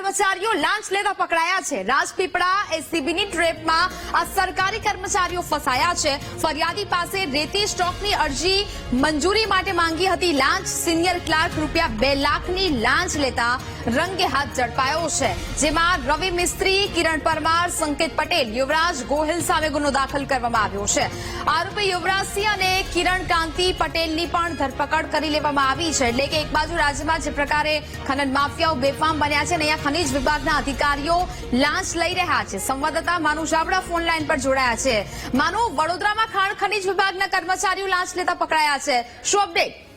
કર્મચારીઓ લાંચ લેતા પકડાયા છે. રાજપીપળા એસસીબીની ટ્રેપમાં આ સરકારી કર્મચારીઓ ફસાયા છે. ફરિયાદી પાસે રેતી સ્ટોકની અરજી મંજૂરી માટે માંગી હતી. લાંચ સિનિયર ક્લાર્ક રૂપિયા બે લાખની લાંચ લેતા રંગે હાથ ઝડપાયો છે. જેમાં રવિ મિસ્ત્રી કિરણ પરમાર, સંકેત પટેલ, યુવરાજ ગોહિલ સામે ગુનો દાખલ કરવામાં આવ્યો છે. આરોપી યુવરાજસિંહ અને કિરણ કાંતિ પટેલની પણ ધરપકડ કરી લેવામાં આવી છે. એટલે કે એક બાજુ રાજ્યમાં જે પ્રકારે ખનન માફિયાઓ બેફામ બન્યા છે અને અહીંયા ખનીજ વિભાગના અધિકારીઓ લાંચ લઈ રહ્યા છે. સંવાદદાતા માનુ ચાવડા ફોન લાઈન પર જોડાયા છે. માનુ, વડોદરામાં ખાણ ખનીજ વિભાગના કર્મચારીઓ લાંચ લેતા પકડાયા છે. શું અપડેટ?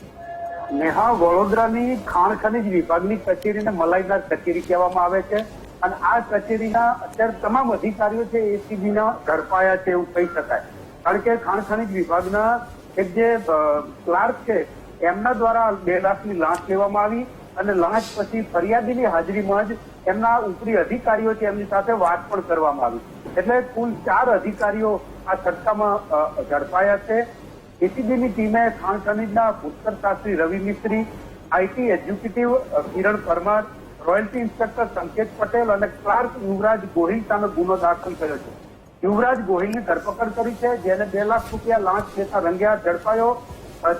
નેહા વડોદરાની ખાણ ખનીજ વિભાગની કચેરીને મલાઈદાર કચેરી કહેવામાં આવે છે. અને આ કચેરીના અત્યારે તમામ અધિકારીઓ છે, એસીબીના ઝડપાયા છે એવું કહી શકાય. કારણ કે ખાણ ખનીજ વિભાગના એક જે ક્લાર્ક છે, એમના દ્વારા બે લાખની લાંચ લેવામાં આવી અને લાંચ પછી ફરિયાદીની હાજરીમાં જ એમના ઉપરી અધિકારીઓ છે, એમની સાથે વાત પણ કરવામાં આવી. એટલે કુલ ચાર અધિકારીઓ આ સટ્ટામાં ઝડપાયા છે. એસીબીની ટીમે ખાણ ખનીજના ભૂતકર Shastri Ravi Mistry, IT executive Kiran Parmar, royalty inspector Sanket Patel અને ક્લાર્ક યુવરાજ ગોહિલ સામે ગુનો દાખલ કર્યો છે. યુવરાજ ગોહિલની ધરપકડ કરી છે, જેને બે લાખ રૂપિયા લાંચ લેતા રંગ્યા ઝડપાયો.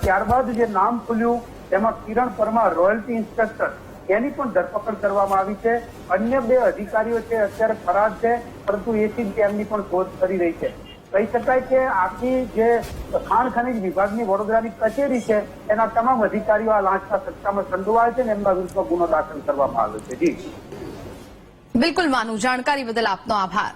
ત્યારબાદ જે નામ ખુલ્યું, તેમાં કિરણ પરમાર, રોયલ્ટી ઇન્સ્પેક્ટર. એની પણ ધરપકડ કરવામાં આવી છે. અન્ય બે અધિકારીઓ છે, અત્યારે ફરાર છે, પરંતુ એસીબી એમની પણ શોધ કરી રહી છે. કહી શકાય કે આખી જે ખાણ ખનીજ વિભાગની વડોદરાની કચેરી છે, એના તમામ અધિકારીઓ આ લાંચના સત્તામાં સંડોવાય છે ને એમના વિરુદ્ધમાં ગુનો દાખલ કરવામાં આવ્યો છે. જી. બિલકુલ, માનું. જાણકારી બદલ આપનો આભાર.